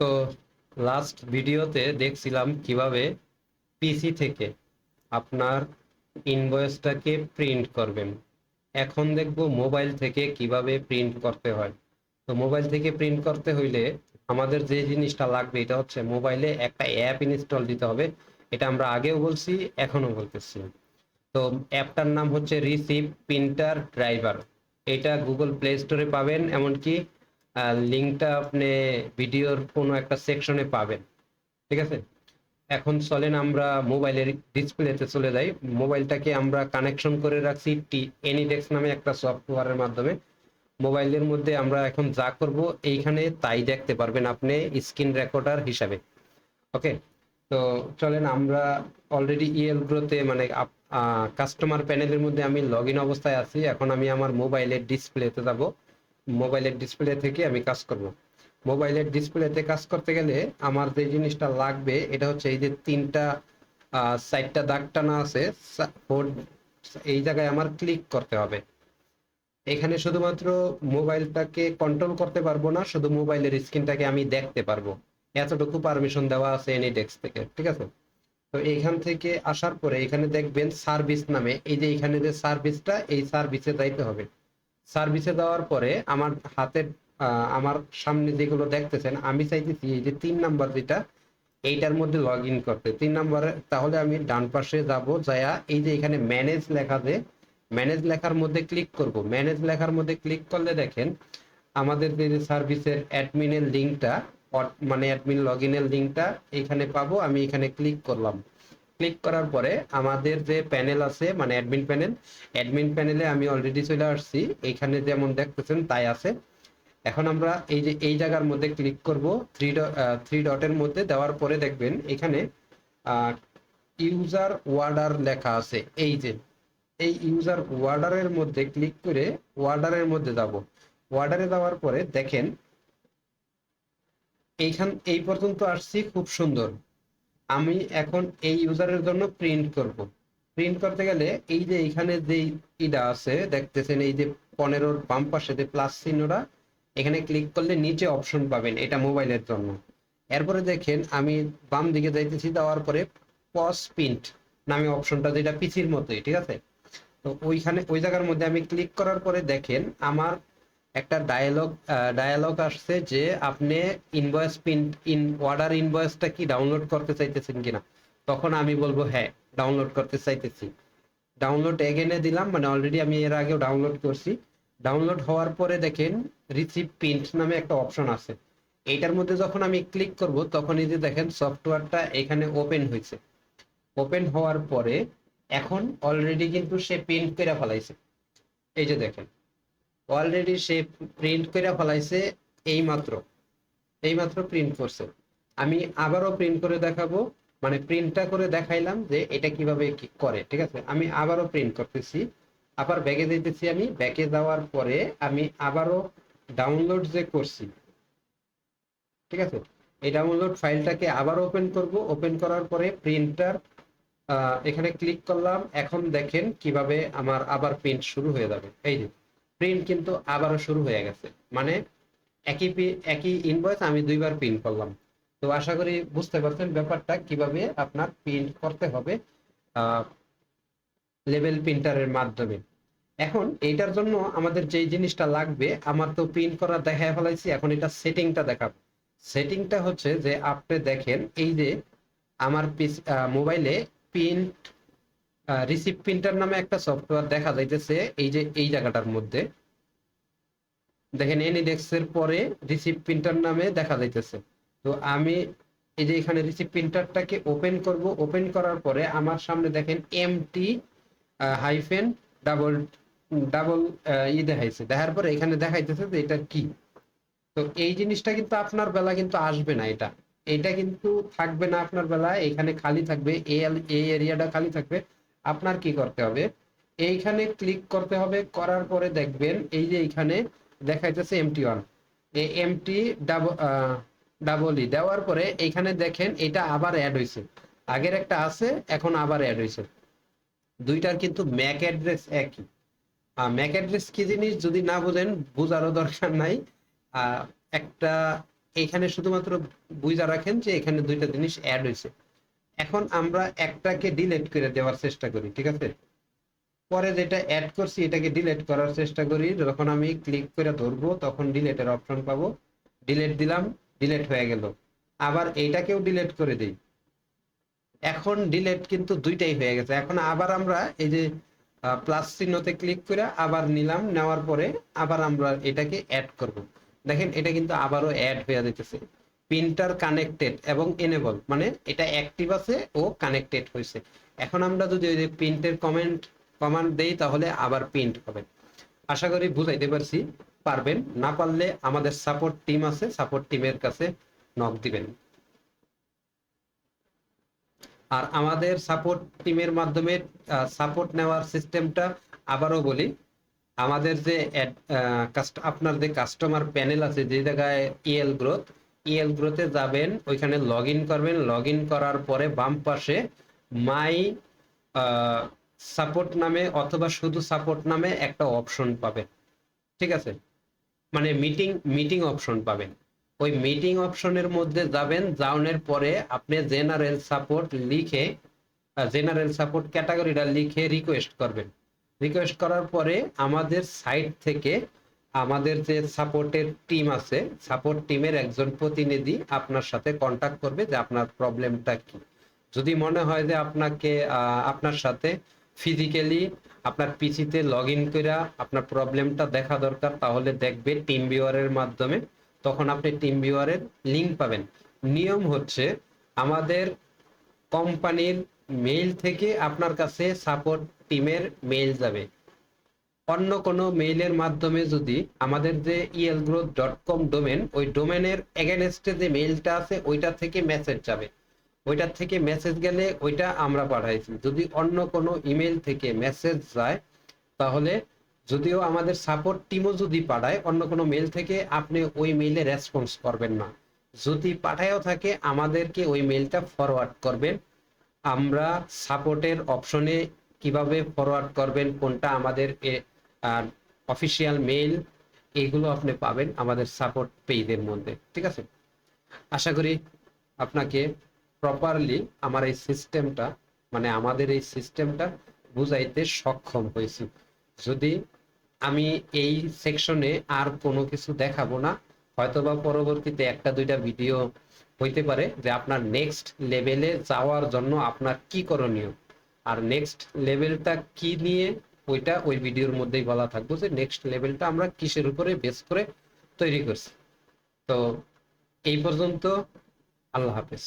তো লাস্ট ভিডিওতে দেখছিলাম কীভাবে পিসি থেকে আপনার ইনভয়েসটাকে প্রিন্ট করবেন। এখন দেখব মোবাইল থেকে কীভাবে প্রিন্ট করতে হয়। তো মোবাইল থেকে প্রিন্ট করতে হইলে আমাদের যে জিনিসটা লাগবে এটা হচ্ছে মোবাইলে একটা অ্যাপ ইনস্টল দিতে হবে। এটা আমরা আগেও বলছি, এখনও বলতেছি। তো অ্যাপটার নাম হচ্ছে রিসিভ প্রিন্টার ড্রাইভার এটা গুগল প্লে স্টোরে পাবেন, এমনকি লিঙ্কটা আপনি ভিডিওর কোনো একটা সেকশনে পাবেন। ঠিক আছে? এখন চলেন আমরা মোবাইলের ডিসপ্লেতে চলে যাই। মোবাইলটাকে আমরা কানেকশন করে রাখছি টি এনিডেক্স নামে একটা সফটওয়্যারের মাধ্যমে। মোবাইলের মধ্যে আমরা এখন যা করব, এইখানে তাই দেখতে পারবেন আপনি স্ক্রিন রেকর্ডার হিসাবে। ওকে? তো চলেন আমরা অলরেডি ইএল গ্রোতে মানে কাস্টমার প্যানেলের মধ্যে আমি লগ ইন অবস্থায় আছি। এখন আমি আমার মোবাইলের ডিসপ্লেতে যাব। মোবাইলের ডিসপ্লে থেকে আমি কাজ করব। মোবাইলের ডিসপ্লেতে কাজ করতে গেলে আমার যে জিনিসটা লাগবে, এটা হচ্ছে এই যে তিনটা সাইডটা দাগ টানা আছে এই জায়গায় আমার ক্লিক করতে হবে। এখানে শুধুমাত্র মোবাইলটাকে কন্ট্রোল করতে পারব না, শুধু মোবাইলের স্ক্রিনটাকে আমি দেখতে পারব। এতটুকু পারমিশন দেওয়া আছে এনি এনিডেক্স থেকে, ঠিক আছে? তো এইখান থেকে আসার পরে এখানে দেখবেন সার্ভিস নামে, এই যে এখানে যে সার্ভিসটা এই সার্ভিসে যাইতে হবে। সার্ভিসে দেওয়ার পরে আমার হাতের আমার সামনে যেগুলো দেখতেছেন, আমি চাইতেছি এই যে তিন নাম্বার যেটা, এইটার মধ্যে লগ ইন করতে। তিন নাম্বারে তাহলে আমি ডান পাশে যাব, যায়া এই যে এখানে ম্যানেজ লেখা যে ম্যানেজ লেখার মধ্যে ক্লিক করব। ম্যানেজ লেখার মধ্যে ক্লিক করলে দেখেন, আমাদের যে সার্ভিসের অ্যাডমিনের লিঙ্কটা মানে অ্যাডমিন লগ ইনের লিঙ্কটা এখানে পাবো, আমি এখানে ক্লিক করলাম। ক্লিক করার পরে আমাদের যে প্যানেল আছে মানে অ্যাডমিন প্যানেল অ্যাডমিন প্যানেলে আমি অলরেডি চলে আসছি। এখানে যেমন দেখতেছেন, তাই আছে। এখন আমরা এই যে, এই জায়গার মধ্যে ক্লিক করব। থ্রি থ্রি ডটের মধ্যে দেওয়ার পরে দেখবেন, এখানে ইউজার ওয়ার্ডার লেখা আছে। এই যে, এই ইউজার ওয়ার্ডারের মধ্যে ক্লিক করে ওয়ার্ডারের মধ্যে যাব। ওয়ার্ডারে যাওয়ার পরে দেখেন, এইখান, এই পর্যন্ত আসছি, খুব সুন্দর। আমি এখন এই ইউজারের জন্য প্রিন্ট করব। প্রিন্ট করতে গেলে এই যে এখানে যে ইটা আছে, দেখতেছেন এই যে পনেরোর বাম পাশে যে প্লাস চিহ্নটা, এখানে ক্লিক করলে নিচে অপশন পাবেন এটা মোবাইলের জন্য। এরপরে দেখেন আমি বাম দিকে যাইতেছি দেওয়ার পরে পস প্রিন্ট নামে অপশনটা যেটা পিসির মতোই, ঠিক আছে? তো ওইখানে, ওই জায়গার মধ্যে আমি ক্লিক করার পরে দেখেন আমার একটা ডায়ালগ ডায়ালগ আসছে যে আপনি ইনভয়েস প্রিন্ট ইন অর্ডার ইনভয়েসটা কি ডাউনলোড করতে চাইতেছেন কিনা? তখন আমি বলব হ্যাঁ ডাউনলোড করতে চাইতেছি। ডাউনলোড এগেনে দিলাম মানে অলরেডি আমি এর আগেও ডাউনলোড করছি। ডাউনলোড হওয়ার পরে দেখেন রিসিভ প্রিন্ট নামে একটা অপশন আছে। এইটার মধ্যে যখন আমি ক্লিক করব, তখন এই যে দেখেন সফটওয়্যারটা এখানে ওপেন হয়েছে। ওপেন হওয়ার পরে, এখন অলরেডি কিন্তু সে প্রিন্ট করে ফেলাইছে। এই যে দেখেন। অলরেডি সে প্রিন্ট করে ফেলাইছে এই মাত্র এই মাত্র প্রিন্ট করছে। আমি আবারও প্রিন্ট করে দেখাবো মানে প্রিন্টটা করে দেখাইলাম যে এটা কীভাবে কি করে, ঠিক আছে? আমি আবারও প্রিন্ট করতেছি, আবার ব্যাগে দিতেছি আমি ব্যাগে যাওয়ার পরে আমি আবারও ডাউনলোড যে করছি, ঠিক আছে? এই ডাউনলোড ফাইলটাকে আবার ওপেন করব ওপেন করার পরে প্রিন্টার এখানে ক্লিক করলাম, এখন দেখেন কীভাবে আমার আবার প্রিন্ট শুরু হয়ে যাবে। এই যে প্রিন্ট কিন্তু আবারও শুরু হয়ে গেছে। মানে একই একই ইনভয়েস আমি দুইবার প্রিন্ট করলাম। তো আশা করি বুঝতে পারছেন ব্যাপারটা, কীভাবে আপনার প্রিন্ট করতে হবে লেভেল প্রিন্টারের মাধ্যমে। এখন এইটার জন্য আমাদের যে জিনিসটা লাগবে, আমার তো প্রিন্ট করা দেখায় ফেলাইছি, এখন এটা সেটিংটা দেখাবো। সেটিংটা হচ্ছে যে আপনি দেখেন, এই যে আমার মোবাইলে প্রিন্ট রিসিভ প্রিন্টার নামে একটা সফটওয়্যার দেখা যাইতেছে, এই যে এই জায়গাটার মধ্যে। দেখেন এনিডেক্স এর পরে রিসিভ প্রিন্টার নামে দেখা যাইতেছে। তো আমি এই যে এখানে রিসিভ প্রিন্টারটাকে ওপেন করব ওপেন করার পরে আমার সামনে দেখেন M T hyphen double double E দেখাইছে। দেখার পরে এখানে দেখাইতেছে যে এটা কি। তো এই জিনিসটা কিন্তু আপনার বেলা কিন্তু আসবে না এটা। এটা কিন্তু থাকবে না আপনার বেলায় এখানে খালি থাকবে এই এরিয়াটা খালি থাকবে। আপনার কি করতে হবে? এইখানে ক্লিক করতে হবে, করার পরে দেখবেন এই যে এইখানে দেখাইতেছে এমটি ওয়ান এই এমটি ডাবল ই। দেওয়ার পরে এইখানে দেখেন এটা আবার অ্যাড হয়েছে আগের একটা আছে, এখন আবার অ্যাড হয়েছে দুইটার কিন্তু ম্যাক অ্যাড্রেস একই। ম্যাক অ্যাড্রেস কি জিনিস যদি না বুঝেন, বোঝারও দরকার নাই। একটা এখানে শুধুমাত্র বুঝা রাখেন যে এখানে দুইটা জিনিস অ্যাড হয়েছে এখন আমরা একটাকে ডিলেট করে দেওয়ার চেষ্টা করি, ঠিক আছে? পরে যেটা অ্যাড করছি, এটাকে ডিলেট করার চেষ্টা করি। যখন আমি ক্লিক করে ধরবো, তখন ডিলেটের অপশন পাবো। ডিলিট দিলাম ডিলিট হয়ে গেল। আবার এইটাকেও ডিলেট করে দিই। এখন ডিলেট কিন্তু দুইটাই হয়ে গেছে। এখন আবার আমরা এই যে প্লাস চিহ্নতে ক্লিক করে আবার নিলাম, নেওয়ার পরে আবার আমরা এটাকে অ্যাড করব। দেখেন, এটা কিন্তু আবারও অ্যাড হয়ে যেতেছে প্রিন্টার কানেক্টেড এবং এনেবল মানে এটা অ্যাক্টিভ আছে ও কানেক্টেড হয়েছে। এখন আমরা যদি ওই যে প্রিন্টের কমেন্ট কমান্ড দেই, তাহলে আবার প্রিন্ট হবে। আশা করি বুঝাইতে পারছি, পারবেন। না পারলে আমাদের সাপোর্ট টিম আছে সাপোর্ট টিমের কাছে নক দিবেন। আর আমাদের সাপোর্ট টিমের মাধ্যমে সাপোর্ট নেওয়ার সিস্টেমটা আবারও বলি, আমাদের যে আপনার যে কাস্টমার প্যানেল আছে, যে জায়গায় ইএল গ্রোথ ইএল গ্রোথে যাবেন, ওইখানে লগ করবেন লগ করার পরে বাম পাশে মাই সাপোর্ট নামে অথবা শুধু সাপোর্ট নামে একটা অপশন পাবেন। ঠিক আছে? মানে মিটিং মিটিং অপশন পাবেন। ওই মিটিং অপশনের মধ্যে যাবেন, যাওয়ার পরে আপনি জেনারেল সাপোর্ট লিখে জেনারেল সাপোর্ট ক্যাটাগরিটা লিখে রিকোয়েস্ট করবেন। রিকোয়েস্ট করার পরে আমাদের সাইট থেকে আমাদের যে সাপোর্টের টিম আছে, সাপোর্ট টিমের একজন প্রতিনিধি আপনার সাথে কন্টাক্ট করবে যে আপনার প্রবলেমটা কি। যদি মনে হয় যে আপনাকে আপনার সাথে ফিজিক্যালি আপনার পিসিতে লগ ইন করে আপনার প্রবলেমটা দেখা দরকার, তাহলে দেখবে টিম ভিউয়ারের মাধ্যমে। তখন আপনি টিম ভিউয়ারের লিঙ্ক পাবেন। নিয়ম হচ্ছে আমাদের কোম্পানির মেইল থেকে আপনার কাছে সাপোর্ট টিমের মেইল যাবে। অন্য কোনো মেইলের মাধ্যমে যদি আমাদের যে EL growth dot com domain ওই ডোমেনের এগেনস্টে যে মেইলটা আছে, ওইটা থেকে মেসেজ যাবে। ওইটার থেকে মেসেজ গেলে ওইটা আমরা পাঠাইছি। যদি অন্য কোনো ইমেল থেকে মেসেজ যায়, তাহলে যদিও আমাদের সাপোর্ট টিমও যদি পাঠায়, অন্য কোনো মেল থেকে আপনি ওই মেইলে রেসপন্স করবেন না। যদি পাঠায়ও থাকে, আমাদেরকে ওই মেলটা ফরওয়ার্ড করবেন। আমরা সাপোর্টের অপশনে কীভাবে ফরওয়ার্ড করবেন, কোনটা আমাদের অফিসিয়াল মেইল এগুলো আপনি পাবেন আমাদের সাপোর্ট পেজের মধ্যে, ঠিক আছে? আশা করি আপনাকে প্রপারলি আমার এই সিস্টেমটা মানে আমাদের এই সিস্টেমটা বুঝাইতে সক্ষম হয়েছি। যদি আমি এই সেকশনে আর কোনো কিছু দেখাবো না, হয়তোবা পরবর্তীতে একটা দুইটা ভিডিও হইতে পারে যে আপনার নেক্সট লেভেলে যাওয়ার জন্য আপনার কি করণীয়? আর নেক্সট লেভেলটা কি নিয়ে ওইটা ওই ভিডিওর মধ্যেই বলা থাকব যে নেক্সট লেভেলটা আমরা কিসের উপরে বেস করে তৈরি করছি। তো এই পর্যন্ত, আল্লাহ হাফেজ।